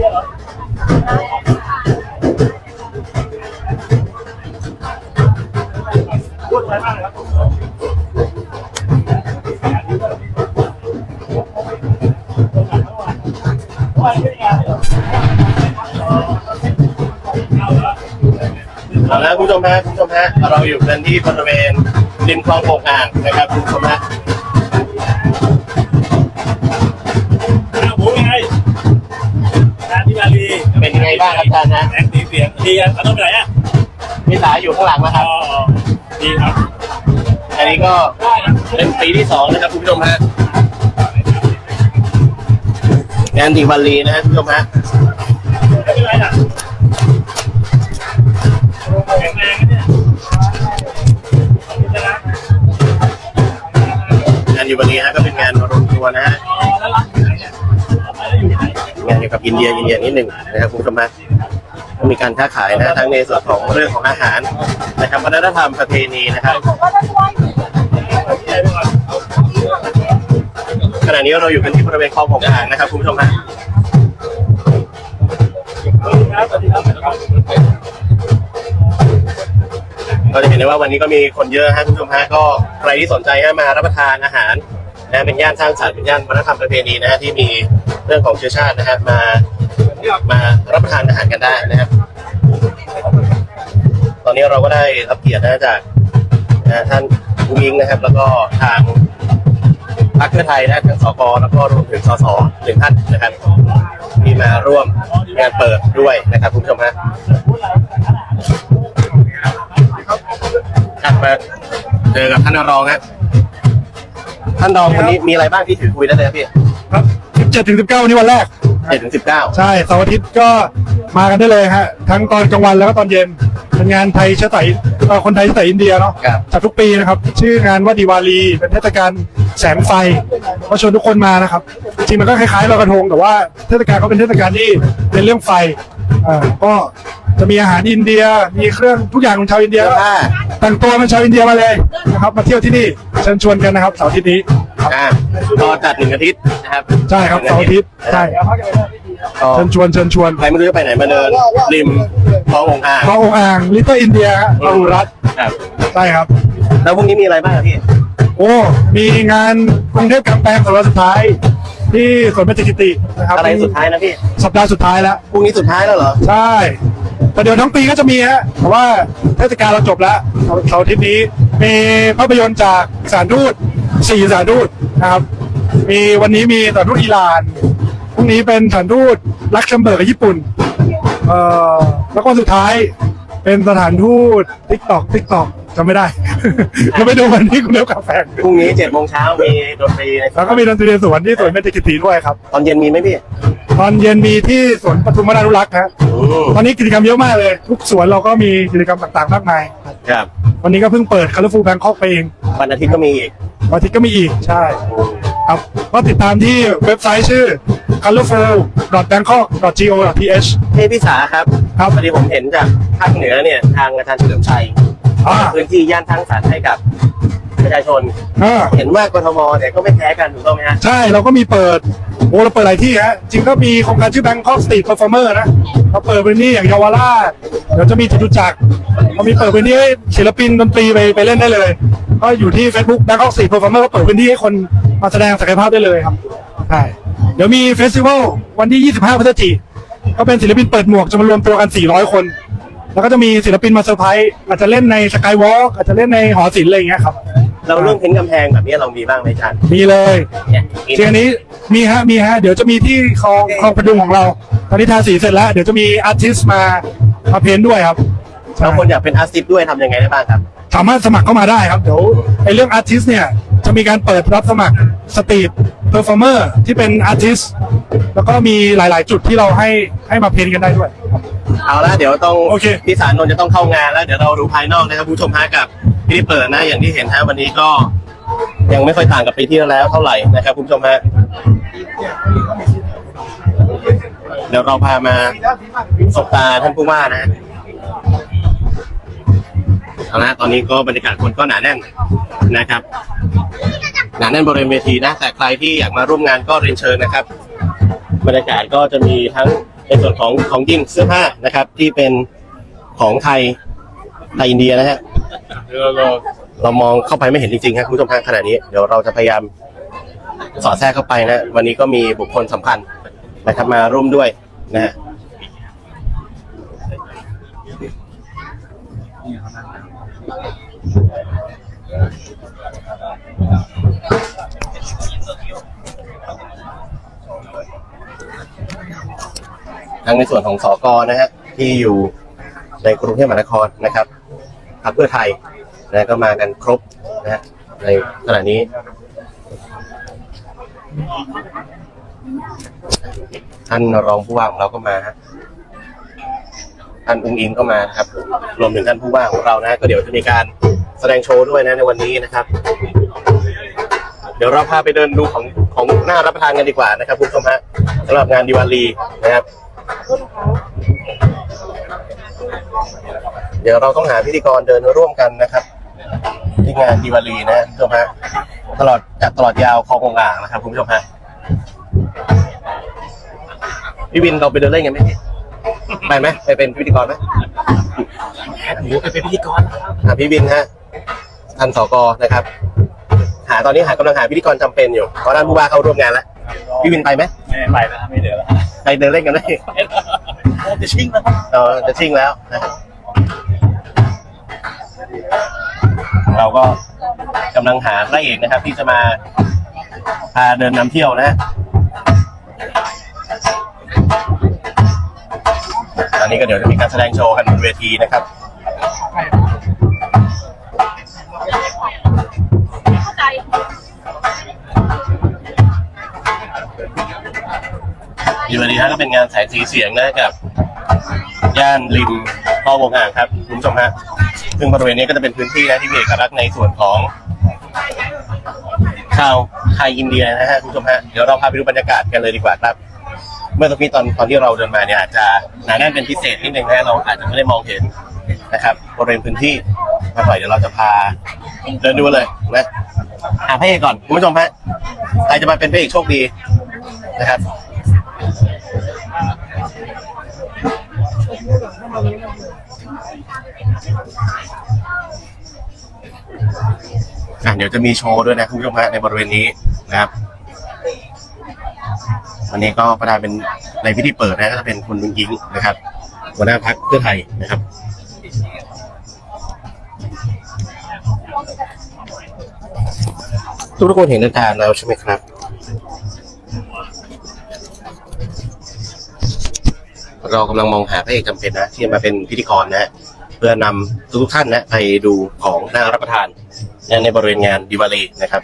พูดไปมากเลยครับวันนี้งานเหรอาเหรอเอาละคุณผู้ชมฮะคุณผู้ชมฮะเราอยู่กันที่บริเวณริมคลองโป่งอ่างนะครับคุณผู้ชมฮะ เสียงดีกันเอาต้องไปไหนอะพี่สาอยู่ข้างหลังนะคอ๋รัอบดีครับอันนี้ก็ได้นะเป็นปีที่สองนะครับคุณผู้ชมฮะงานดีวันลีนะฮะคุณผู้ชมฮะไม่เป็นไรนะแข็งแรงนะเนี่ยขอบคุณนะงานดีวันลีฮะก็เป็นงานรวมตัวนะฮะอ๋อแล้วรักอยู่ไหนเนี่ยเอาไปแล้วอยู่ไหนงานเกี่ยวกับอินเดียอินเดียนิดหนึ่งนะครับคุณผู้ชมฮะ ก็มีการค้าขายนะฮะทั้งในส่วนของเรื่องของอาหารนะครับวัฒนธรรมประเพณีนะครับขณะนี้เราอยู่กันที่บริเวณคลองหงอ่างนะครับคุณผู้ชมฮะครับสวัสดีครับก็จะเห็นได้ว่าวันนี้ก็มีคนเยอะฮะคุณผู้ชมฮะก็ใครที่สนใจฮะมารับประทานอาหารนะเป็นย่านสร้างสรรค์เป็นย่านวัฒนธรรมประเพณีนะฮะที่มีเรื่องของเชื้อชาตินะฮะมา มารับประทานอาหารกันได้นะครับ ตอนนี้เราก็ได้รับเกียรตินะจากท่านผู้ยิงนะครับ แล้วก็ทางพรรคเพื่อไทยนะทั้งสกแล้วก็รวมถึงสสหนึ่งท่านนะครับที่มาร่วมงานเปิดด้วยนะครับคุณผู้ชมฮะครับมาเจอกับท่านรองครับท่านรองวันนี้มีอะไรบ้างที่ถือคุยได้เลยครับพี่ครับ17ถึง19วันนี้วันแรก เจ็ดถึงสิบเก้าใช่เสาร์อาทิตย์ก็มากันได้เลยฮะทั้งตอนกลางวันแล้วก็ตอนเย็นเป็นงานไทยเชื้อสายเอ่อคนไทยเชื้อสายอินเดียเนาะครับ จัดทุกปีนะครับ ชื่องานว่าดีวาลีเป็นเทศกาลแสงไฟก็ชวนทุกคนมานะครับจริงๆมันก็คล้ายๆลอยกระทงแต่ว่าเทศกาลเขาเป็นเทศกาลที่เป็นเรื่องไฟ อ่าก็จะมีอาหารอินเดีย มีเครื่องทุกอย่างของชาวอินเดียเสื้อผ้าแต่งตัวเป็นชาวอินเดียมาเลยนะครับ มาเที่ยวที่นี่เชิญชวนกันนะครับเสาร์อาทิตย์นี้ อ่าก็จัดหนึ่งอาทิตย์นะครับใช่ครับเสาร์อาทิตย์ใช่ก็เชิญชวนเชิญชวนใครไม่รู้จะไปไหนมาเดินริมคลององอ่างพระองค์อ่างลิตเติ้ลอินเดียฮะพหุรัตน์ครับใช่ครับ แล้วพรุ่งนี้มีอะไรบ้างครับพี่ โอ้ มีงานกรุงเทพกลางแปลงสัปดาห์สุดท้าย ที่สวนเบญจกิตินะครับอะไรสุดท้ายนะพี่สัปดาห์สุดท้ายแล้ว พรุ่งนี้สุดท้ายแล้วเหรอ ใช่ แต่เดี๋ยวทั้งปีก็จะมีฮะแต่ว่าเทศกาลเราจบแล้วเสาร์อาทิตย์นี้ มีภาพยนตร์จากสถารทูตสี่สถารทูตนะครับ มีวันนี้มีสถารทูตอิหร่านพรุ่งนี้เป็นสถานทูตลักเซมเบิร์กกับญี่ปุ่นเอ่อแล้วก็สุดท้ายเป็นสถานทูตทิกตอกทิกตอก จำไม่ได้จะไปดูวันที่คุณเลี้ยวกาแฟพรุ่งนี้เจ็ดโมงเช้ามีดนตรีในแล้วก็มีดนตรีในสวนที่สวนเบญจกิติด้วยครับ ตอนเย็นมีไหมพี่ ตอนเย็นมีที่สวนปทุมวนานุรักษ์ฮะอืมตอนนี้กิจกรรมเยอะมากเลย ทุกสวนเราก็มีกิจกรรมต่างๆมากมาย ครับ วันนี้ก็เพิ่งเปิด Colorful Bangkok ไปเองวันอาทิตย์ก็มีอีกวันอาทิตย์ก็มีอีกใช่ ครับก็ติดตามที่เว็บไซต์ชื่อ colorful.bangkok.go.th พี่พิสาครับ ครับ พอดีผมเห็นจากภาคเหนือเนี่ย ทางอาจารย์เฉลิมชัย อ่า พื้นที่ย่านทั้งสรรค์ให้กับประชาชน อ่าเห็นว่ากทมเนี่ยก็ไม่แพ้กันถูกต้องไหมฮะใช่เราก็มีเปิดโอ้เราเปิดหลายที่ฮะจริงก็มีโครงการชื่อ Bangkok Street Performer นะเราเปิดพื้นที่อย่างเยาวราชเดี๋ยวจะมีจตุจักรเรามีเปิดพื้นที่ให้ศิลปินดนตรีไปไปเล่นได้เลย ก็อยู่ที่ Facebook Bangkok Street Performer ก็เปิดพื้นที่ให้คนมาแสดงศักยภาพได้เลยครับใช่เดี๋ยวมีเฟสติวัลวันที่ 25พฤศจิกายนก็เป็นศิลปินเปิดหมวกจะมารวมตัวกัน 400 คน แล้วก็จะมีศิลปินมาเซอร์ไพรส์อาจจะเล่นในสกายวอล์กอาจจะเล่นในหอศิลป์อะไรอย่างเงี้ยครับ เราเรื่องเพ้นท์กำแพงแบบนี้เรามีบ้างไหมอาจารย์มีเลยเนี่ยจริงอันนี้มีฮะมีฮะเดี๋ยวจะมีที่คลองคลองประดุงของเรา ตอนนี้ทาสีเสร็จแล้ว เดี๋ยวจะมีอาร์ติสมามาเพ้นท์ด้วยครับใช่ บางคนอยากเป็นอาร์ติสต์ด้วยทำยังไงได้บ้างครับ สามารถสมัครเข้ามาได้ครับเดี๋ยวไอ้เรื่องอาร์ติสเนี่ยจะมีการเปิดรับสมัครสตรีทเพอร์ฟอร์เมอร์ที่เป็นอาร์ติสแล้วก็มีหลาย ๆ จุดที่เราให้ให้มาเพ้นท์กันได้ด้วย เอาละเดี๋ยวต้องโอเค พี่สารนนท์จะต้องเข้างานแล้ว เดี๋ยวเราดูภายนอกนะครับคุณผู้ชมฮะกับพิธีเปิดนะอย่างที่เห็นฮะวันนี้ก็ ยังไม่ค่อยต่างกับปีที่แล้วเท่าไหร่นะครับคุณผู้ชมฮะเดี๋ยวเราพามาสบตาท่านผู้ว่านะฮะเอาละตอนนี้ก็บรรยากาศคนก็หนาแน่นนะครับ หนาแน่นบริเวณเวทีนะ แต่ใครที่อยากมาร่วมงานก็เรียนเชิญนะครับ บรรยากาศก็จะมีทั้ง ในส่วนของของกินเสื้อผ้านะครับ ที่เป็นของไทยไทยอินเดียนะฮะเรามองเข้าไปไม่เห็นจริงๆครับคุณผู้ชมทางขณะนี้เดี๋ยวเราจะพยายามสอดแทรกเข้าไปนะ วันนี้ก็มีบุคคลสำคัญนะครับมาร่วมด้วยนะฮะ ทั้งในส่วนของสอกนะฮะที่อยู่ในกรุงเทพมหานครนะครับพรรคเพื่อไทยนะก็มากันครบนะฮะในขณะนี้ ท่านรองผู้ว่าของเราก็มาฮะท่านอุ้งอิงก็มาครับรวมถึงท่านผู้ว่าของเรานะก็เดี๋ยวจะมีการแสดงโชว์ด้วยนะในวันนี้นะครับ เดี๋ยวเราพาไปเดินดูของของหน้ารับประทานกันดีกว่านะครับคุณผู้ชมฮะสำหรับงานดิวาลีนะครับ เดี๋ยวเราต้องหาพิธีกรเดินร่วมกันนะครับ ที่งานดิวาลีนะคุณผู้ชมฮะตลอดจากตลอดยาวคลององอ่างนะครับคุณผู้ชมฮะพี่วินเราไปเดินเล่นกันไหมพี่ไปไหมไปเป็นพิธีกรไหมไปเป็นพิธีกรหาพี่วินฮะท่านสกนะครับ หาตอนนี้หากำลังหาพิธีกรจำเป็นอยู่เพราะท่านผู้ว่าเข้าร่วมงานแล้วพี่วินไปไหมไม่ไปแล้วไม่เดือดแล้วไปเดินเล่นกันไหมจะชิงแล้วเออจะชิ่งแล้วนะครับ เราก็กำลังหาพระเอกนะครับ ที่จะมาพาเดินนำเที่ยวนะตอนนี้ก็เดี๋ยวจะมีการแสดงโชว์กันบนเวทีนะครับอยู่วันนี้ฮะก็เป็นงานแสงสีเสียงนะกับ ย่านริมคลอวงอ่างครับ คุณผู้ชมฮะ ซึ่งบริเวณนี้ก็จะเป็นพื้นที่นะที่มีเอกลักษณ์ในส่วนของชาวไทยอินเดียนะฮะคุณผู้ชมฮะเดี๋ยวเราพาไปดูบรรยากาศกันเลยดีกว่าครับ เมื่อตะกี้ตอนตอนที่เราเดินมาเนี่ยอาจจะหนาแน่นเป็นพิเศษนิดนึงนะเราอาจจะไม่ได้มองเห็นนะครับบริเวณพื้นที่มาหน่อยเดี๋ยวเราจะพาเดินดูเลยนะหาพระเอกก่อนคุณผู้ชมฮะใครจะมาเป็นพระเอกโชคดีนะครับ อะเดี๋ยวจะมีโชว์ด้วยนะคุณผู้ชมฮะในบริเวณนี้นะครับวันนี้ก็ประธานเป็นในพิธีเปิดนะก็จะเป็นคุณลุงยิงนะครับหัวหน้าพักเพื่อไทยนะครับทุกคนเห็นเดินทางแล้วใช่ไหมครับเรากำลังมองหาพระเอกจำเป็นนะที่จะมาเป็นพิธีกรนะ เพื่อนำทุกท่านนะไปดูของน่ารับประทาน ในบริเวณงานดิวาลีนะครับ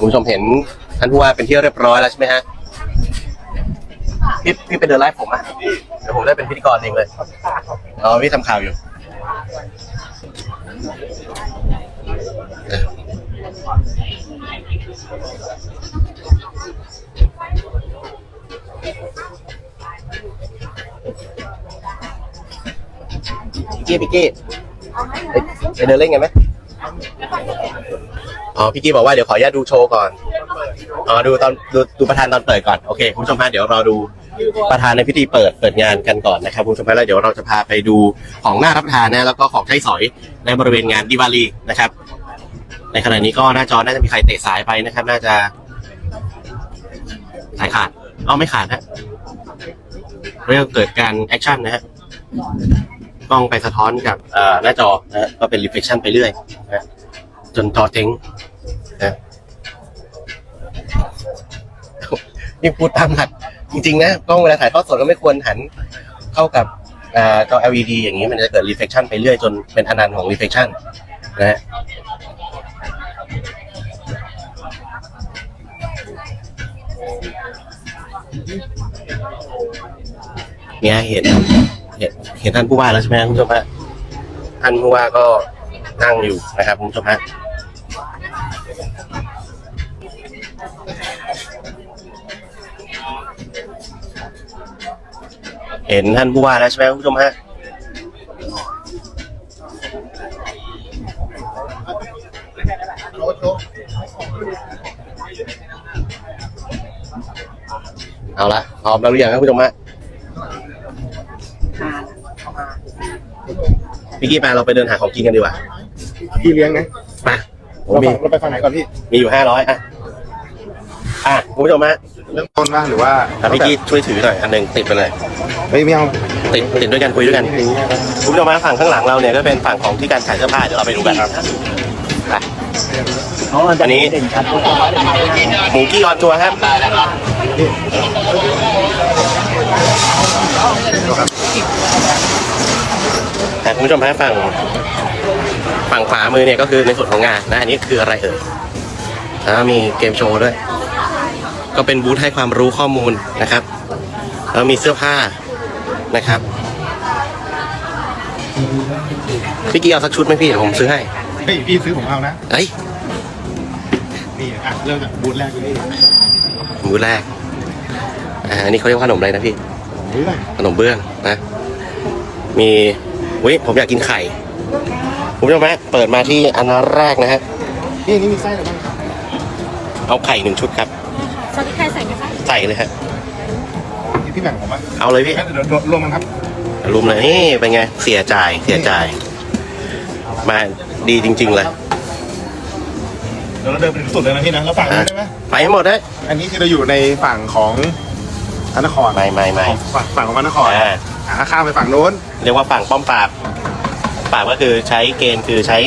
คุณผู้ชมเห็นท่านผู้ว่าเป็นที่เรียบร้อยแล้วใช่ไหมฮะพี่พี่ไปเดินไลฟ์ผมอะเดี๋ยวผมได้เป็นพิธีกรเองเลยอ๋อพี่ทำข่าวอยู่เออ พี่กี้พี่กี้ไปเดินเล่นกันไหมอ๋อพี่กี้บอกว่าเดี๋ยวขออนุญาตดูโชว์ก่อนอ๋อดูตอนดูดูประธานตอนเปิดก่อนโอเคคุณผู้ชมฮะเดี๋ยวรอดูประธานในพิธีเปิดเปิดงานกันก่อนนะครับคุณผู้ชมฮะแล้วเดี๋ยวเราจะพาไปดูของหน่ารับประทานนะแล้วก็ของใช้สอยในบริเวณงานดิวาลีนะครับ ในขณะนี้ก็หน้าจอน่าจะมีใครเตะสายไปนะครับ น่าจะสายขาดเอาไม่ขาดฮะเรื่องเกิดการแอคชั่นนะฮะกล้องไปสะท้อนกับหน้าจอนะฮะก็เป็นรีเฟ c ชั่นไปเรื่อยนะจนจอเจ๊งนะนี่พูดตามหลักจริงๆนะกล้องเวลาถ่ายทอดสดก็ไม่ควรหันเข้ากับจอ LED อย่างนี้มันจะเกิด reflection ไปเรื่อยจนเป็นอนันต์ของ reflection นะฮะ เนี่ยเห็นเห็นเห็นท่านผู้ว่าแล้วใช่ไหมคุณผู้ชมฮะท่านผู้ว่าก็นั่งอยู่นะครับคุณผู้ชมฮะเห็นท่านผู้ว่าแล้วใช่ไหมคุณผู้ชมฮะเอาละพร้อมแล้วหรือยังครับคุณผู้ชมฮะ พี่กี้มาเราไปเดินหาของกินกันดีกว่าพี่เลี้ยงนะไปผมเรามีไปเราไปฝั่งไหนก่อนพี่มีอยู่ห้าร้อยอะ อะคุณผู้ชมฮะเริ่มต้นว่าหรือว่าอะพี่กี้ช่วยถือหน่อยอันหนึ่งติดไปเลยไม่ไม่เอาติดติดด้วยกันคุยด้วยกัน คุณผู้ชมฮะฝั่งข้างหลังเราเนี่ยก็เป็นฝั่งของที่การขายเสื้อผ้าเดี๋ยวเราไปดูกันไปอันนี้หมูกี้ออนทัวร์ครับอะ คุณผู้ชมฮะฝั่งฝั่งขวามือเนี่ยก็คือในส่วนของงานนะอันนี้คืออะไรเอ่ยแล้วมีเกมโชว์ด้วย ก็เป็นบูธให้ความรู้ข้อมูลนะครับแล้วมีเสื้อผ้านะครับพี่กี้เอาสักชุดไหมพี่เดี๋ยวผมซื้อให้เฮ้ยพี่ซื้อผมเอานะเอ้ยนี่อะเริ่มจากบูธแรกเลยพี่มือแรกอ่าอันนี้เขาเรียกว่าขนมอะไรนะพี่เฮ้ยขนมเบื้องนะ มี วิผมอยากกินไข่คุณผู้ชมฮะเปิดมาที่อันแรกนะฮะพี่นี่มีไส้อะไรบ้างครับเอาไข่หนึ่งชุดครับซอสพริกไทยใส่ไหมคะใส่เลยฮะพี่พี่แบ่งผมอะเอาเลยพี่งั้นเดี๋ยวรวมกันครับรุมเลยนี่เป็นไงเสียจ่ายเสียจ่ายมาดีจริง ๆ เลยเดี๋ยวเราเดินไปถึงสุดเลยนะพี่นะแล้วฝั่งนู้นได้ไหมไปให้หมดเลยอันนี้คือเราอยู่ในฝั่งของพระนครไม่ไม่ไม่ฝั่งฝั่งของพระนคร อ่าอ่าข้ามไปฝั่งโน้น เรียกว่าฝั่งป้อมปราบปราบก็คือใช้เกณฑ์คือใช้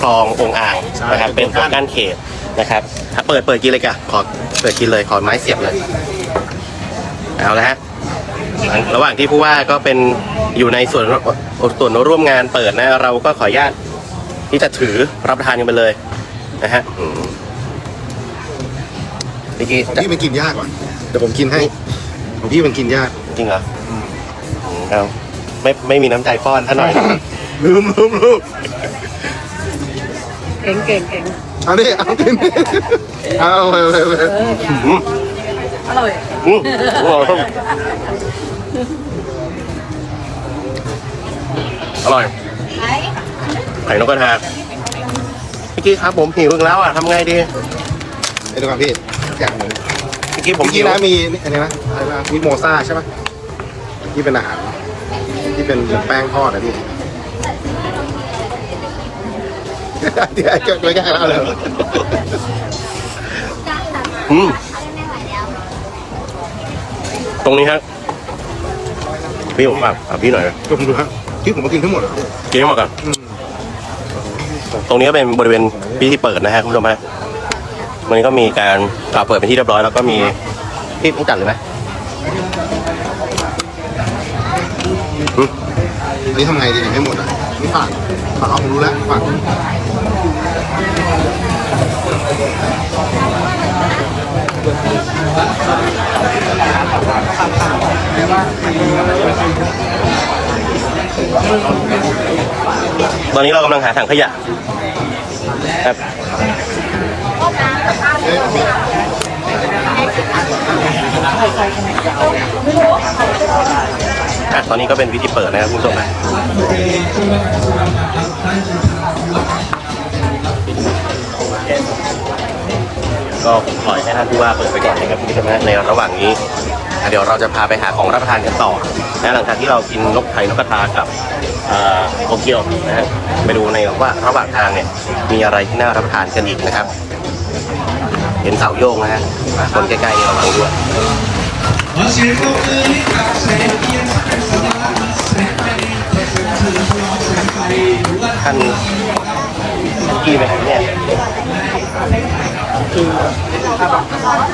คลององอ่างนะครับเป็นตัวกั้นเขตนะครับถ้าเปิดเปิดกินเลยกะขอเปิดกินเลยขอไม้เสียบเลยเอาละฮะระหว่างที่ผู้ว่าก็เป็นอยู่ในส่วนส่วนร่วมงานเปิดนะเราก็ขออนุญาตที่จะถือรับประทานกันไปเลยนะฮะอืมเมื่อกี้ของจะพี่มันกินยากว่ะเดี๋ยวผมกินให้ของพี่มันกินยากจริงเหรออืม เอาไม่ไม่มีน้ำใจป้อนท่านหน่อย ลืมลืมลืมเก่งเก่งเก่งเอาดิเอากินเอาไปไปไปอืมอร่อยอืมอร่อยครับอร่อยไข่นกกระทาเมื่อกี้ครับผมหิวอีกแล้วอะทำไงดีเดี๋ยวก่อนพี่อย่างหนึ่งเมื่อกี้ผมเมื่อหิกี้วนะมีนี่อะไรนะอะไรนะมิโมซ่าใช่ไหมที่เป็นอาหารที่ เป็นแป้งทอดนะพี่เดี๋ยวไอ้เกิดไม่กล้าแล้วเลยอืมตรงนี้ฮะพี่ผมแบบอะพี่หน่อยผมดูฮะที่ผมมากินทั้งหมดอะกินให้หมดก่อนอืมตรงนี้ก็เป็นบริเวณพิธีเปิดนะฮะคุณผู้ชมฮะวันนี้ก็มีการกล่าวเปิดเป็นที่เรียบร้อยแล้วก็มีพี่พี่จัดเลยไหมอืม อั นี้ทำไงดีให้หมดอะนี่ฝากฝากเอาผมรู้แล้วฝากตอนนี้เรากำลังหาถังขยะครับ อะตอนนี้ก็เป็นพิธีเปิดนะครับคุณผู้ชมนะก็ปล่อยให้ท่านผู้ว่าเปิดไปก่อนนะครับคุณผู้ชมนะในระหว่างนี้อะเดี๋ยวเราจะพาไปหาของรับประทานกันต่อนะหลังจากที่เรากินนกไข่นกกระทากับเอ่อโตเกียวนะฮะไปดูในว่าระหว่างทางเนี่ยมีอะไรที่น่ารับประทานกันอีกนะครับ เห็นเสาโยงนะฮะคนใกล้ๆเระวังด้วย อเสียงปรบมือให้กับแสงเทียนแสงสว่างแสงไฟถือพลองแสงไฟหรือว่าท่านกี่ไปไหนเนี่ย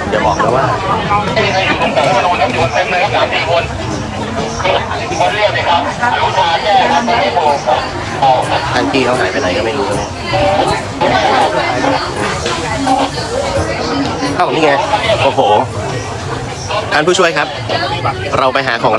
เดี๋ยวบอกนะว่าท่านกี้เขาหายไปไหนก็ไม่รู้เลยเอ้านี่ไง โอ้โห ท่านผู้ช่วยครับ เราไปหาของ